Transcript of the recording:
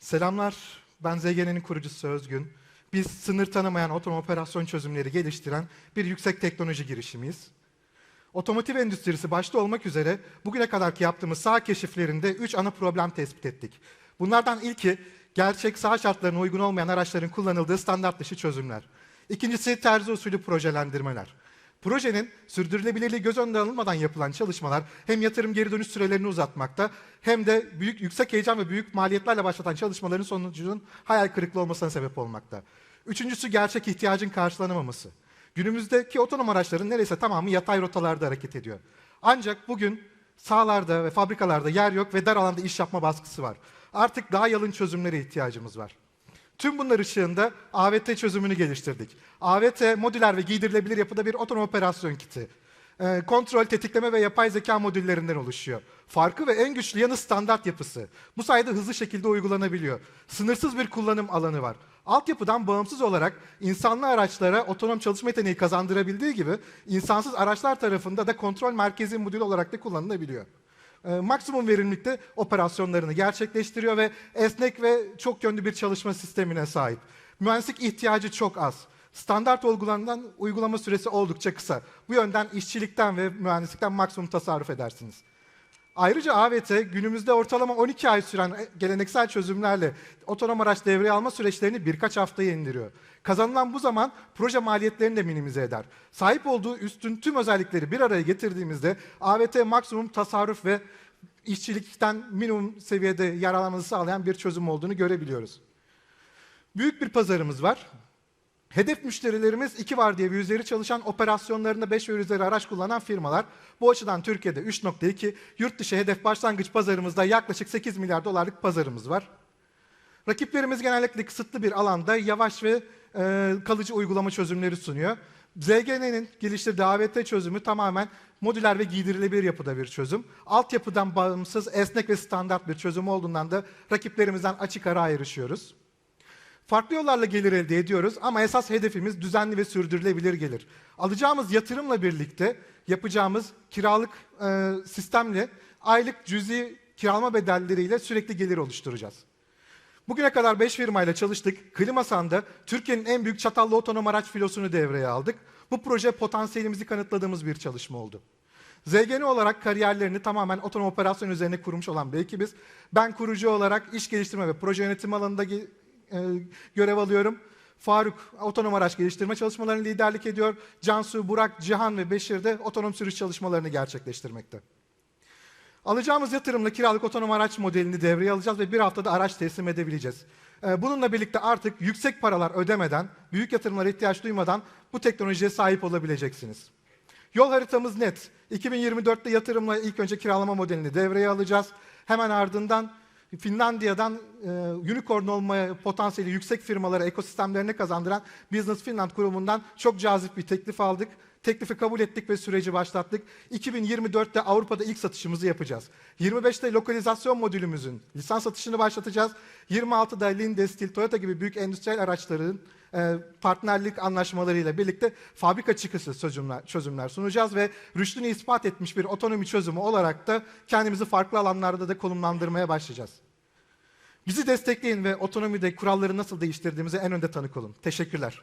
Selamlar, ben ZGN'nin kurucusu Özgün. Biz sınır tanımayan otonom operasyon çözümleri geliştiren bir yüksek teknoloji girişimiyiz. Otomotiv endüstrisi başta olmak üzere bugüne kadarki yaptığımız sağ keşiflerinde 3 ana problem tespit ettik. Bunlardan ilki gerçek sağ şartlarına uygun olmayan araçların kullanıldığı standart dışı çözümler. İkincisi terzi usulü projelendirmeler. Projenin sürdürülebilirliği göz önünde alınmadan yapılan çalışmalar hem yatırım geri dönüş sürelerini uzatmakta hem de büyük yüksek heyecan ve büyük maliyetlerle başlatan çalışmaların sonucunun hayal kırıklığı olmasına sebep olmakta. Üçüncüsü gerçek ihtiyacın karşılanamaması. Günümüzdeki otonom araçların neredeyse tamamı yatay rotalarda hareket ediyor. Ancak bugün sahalarda ve fabrikalarda yer yok ve dar alanda iş yapma baskısı var. Artık daha yalın çözümlere ihtiyacımız var. Tüm bunlar ışığında AVT çözümünü geliştirdik. AVT modüler ve giydirilebilir yapıda bir otonom operasyon kiti. Ee, kontrol, tetikleme ve yapay zeka modüllerinden oluşuyor. Farkı ve en güçlü yanı standart yapısı. Bu sayede hızlı şekilde uygulanabiliyor. Sınırsız bir kullanım alanı var. Altyapıdan bağımsız olarak insanlı araçlara otonom çalışma yeteneği kazandırabildiği gibi insansız araçlar tarafında da kontrol merkezi modülü olarak da kullanılabiliyor. Ee, maksimum verimlilikte operasyonlarını gerçekleştiriyor ve esnek ve çok yönlü bir çalışma sistemine sahip. Mühendislik ihtiyacı çok az. Standart uygulanan uygulama süresi oldukça kısa. Bu yönden işçilikten ve mühendislikten maksimum tasarruf edersiniz. Ayrıca AVT günümüzde ortalama 12 ay süren geleneksel çözümlerle otonom araç devreye alma süreçlerini birkaç haftaya indiriyor. Kazanılan bu zaman proje maliyetlerini de minimize eder. Sahip olduğu üstün tüm özellikleri bir araya getirdiğimizde AVT maksimum tasarruf ve işçilikten minimum seviyede yararlanmanızı sağlayan bir çözüm olduğunu görebiliyoruz. Büyük bir pazarımız var. Hedef müşterilerimiz 2 var diye bir üzeri çalışan operasyonlarında 5 ve üzeri araç kullanan firmalar. Bu açıdan Türkiye'de 3.2, yurt dışı hedef başlangıç pazarımızda yaklaşık 8 milyar dolarlık pazarımız var. Rakiplerimiz genellikle kısıtlı bir alanda yavaş ve e, kalıcı uygulama çözümleri sunuyor. ZGN'nin geliştirdiği AVT çözümü tamamen modüler ve giydirilebilir yapıda bir çözüm. Altyapıdan bağımsız, esnek ve standart bir çözüm olduğundan da rakiplerimizden açık ara ayrışıyoruz. Farklı yollarla gelir elde ediyoruz ama esas hedefimiz düzenli ve sürdürülebilir gelir. Alacağımız yatırımla birlikte yapacağımız kiralık e, sistemle aylık cüzi kiralama bedelleriyle sürekli gelir oluşturacağız. Bugüne kadar 5 firmayla çalıştık. Klimasan'da Türkiye'nin en büyük çatallı otonom araç filosunu devreye aldık. Bu proje potansiyelimizi kanıtladığımız bir çalışma oldu. ZGN olarak kariyerlerini tamamen otonom operasyon üzerine kurmuş olan bir ekibiz. Ben kurucu olarak iş geliştirme ve proje yönetimi alanında görev alıyorum. Faruk otonom araç geliştirme çalışmalarını liderlik ediyor. Cansu, Burak, Cihan ve Beşir de otonom sürüş çalışmalarını gerçekleştirmekte. Alacağımız yatırımla kiralık otonom araç modelini devreye alacağız ve bir haftada araç teslim edebileceğiz. Ee, Bununla birlikte artık yüksek paralar ödemeden, büyük yatırımlara ihtiyaç duymadan bu teknolojiye sahip olabileceksiniz. Yol haritamız net. 2024'te yatırımla ilk önce kiralama modelini devreye alacağız. Hemen ardından Finlandiya'dan e, unicorn olmaya potansiyeli yüksek firmalara ekosistemlerini kazandıran Business Finland kurumundan çok cazip bir teklif aldık. Teklifi kabul ettik ve süreci başlattık. 2024'te Avrupa'da ilk satışımızı yapacağız. 25'te lokalizasyon modülümüzün lisans satışını başlatacağız. 26'da Linde, Stil, Toyota gibi büyük endüstriyel araçların partnerlik anlaşmalarıyla birlikte fabrika çıkısı çözümler, çözümler sunacağız ve rüştünü ispat etmiş bir otonomi çözümü olarak da kendimizi farklı alanlarda da konumlandırmaya başlayacağız. Bizi destekleyin ve otonomide kuralları nasıl değiştirdiğimize en önde tanık olun. Teşekkürler.